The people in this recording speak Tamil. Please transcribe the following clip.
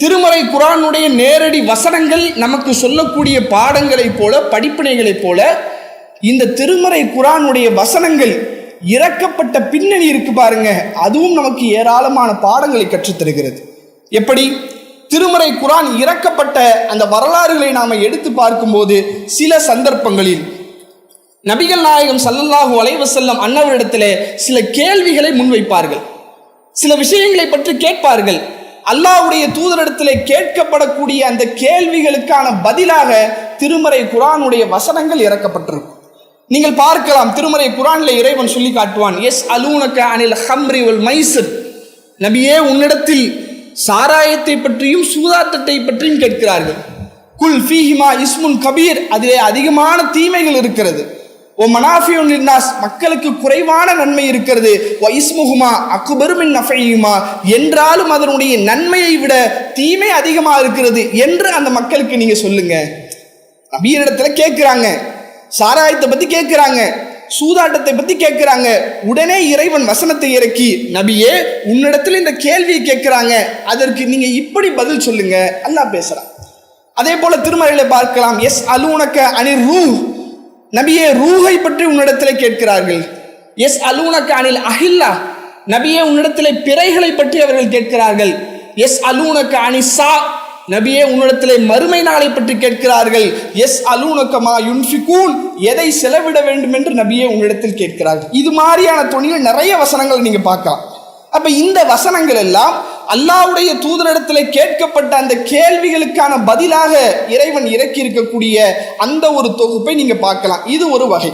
திருமறை குரானுடைய நேரடி வசனங்கள் நமக்கு சொல்லக்கூடிய பாடங்களைப் போல படிப்பினைகளைப் போல இந்த திருமறை குரானுடைய வசனங்கள் இறக்கப்பட்ட பின்னணி இருக்கு பாருங்க. அதுவும் நமக்கு ஏராளமான பாடங்களை கற்றுத் தருகிறது எப்படி? திருமறை குரான் இறக்கப்பட்ட அந்த வரலாறுகளை நாம் எடுத்து பார்க்கும்போது சில சந்தர்ப்பங்களில் நபிகள் நாயகம் சல்லல்லாஹு அலைஹி வஸல்லம் அன்னவரிடத்திலே சில கேள்விகளை முன்வைப்பார்கள். சில விஷயங்களை பற்றி கேட்பார்கள். அல்லாவுடைய தூதரிடத்திலே கேட்கப்படக்கூடிய அந்த கேள்விகளுக்கான பதிலாக திருமறை குரானுடைய வசனங்கள் இறக்கப்பட்டிருக்கும். நீங்கள் பார்க்கலாம் திருமறை குரானில் இறைவன் சொல்லி காட்டுவான் எஸ் அலூனக அனில் ஹம்ரி உல் மைசர் நபியே உன்னிடத்தில் சாராயத்தை பற்றியும் சூதாட்டத்தை பற்றியும் கேட்கிறார்கள். குல் ஃபீஹிமா இஸ்முன் கபீர். அதிலே அதிகமான தீமைகள் இருக்கிறது. ஓ மனாஃபியுன் லின்னாஸ் மக்களுக்கு குறைவான நன்மை இருக்கிறது. ஓ இஸ்முஹுமா அக்குபெருமின் நஃபையுமா என்றாலும் அதனுடைய நன்மையை விட தீமை அதிகமாக இருக்கிறது என்று அந்த மக்களுக்கு நீங்க சொல்லுங்க. நபியரிடத்துல கேட்கிறாங்க சாராயத்தை பத்தி கேட்கிறாங்க சூதாட்டத்தை பத்தி கேட்கிறாங்க உடனே இறைவன் வசனத்தை இறக்கி நபியே உன்னிடத்துல இந்த கேள்வியை கேட்கிறாங்க அதற்கு நீங்க இப்படி பதில் சொல்லுங்க. அல்லாஹ் பேசுறான். அதே போல திருமறையில பார்க்கலாம். எஸ் அலூனக்க அனிர் ரூ நபியே ரூஹை பற்றி உன்னிடத்தில் கேட்கிறார்கள். எஸ் அலூனக்க அஹில்லா. நபியே உன்னிடத்தில் பிறைகளை பற்றி அவர்கள் கேட்கிறார்கள். எஸ் அலூனக்க அனிசா. நபியே உன்னிடத்திலே மறுமை நாளை பற்றி கேட்கிறார்கள். எஸ் அலூனக்கமா யுன்ஃபிகூன். எதை செலவிட வேண்டும் என்று நபியே உன்னிடத்தில் கேட்கிறார்கள். இது மாதிரியான துணியில் நிறைய வசனங்கள் நீங்கள் பார்க்கலாம். அப்போ இந்த வசனங்கள் எல்லாம் அல்லாவுடைய தூதரிடத்தில் கேட்கப்பட்ட அந்த கேள்விகளுக்கான பதிலாக இறைவன் இறக்கி இருக்கக்கூடிய அந்த ஒரு தொகுப்பை நீங்க பார்க்கலாம். இது ஒரு வகை.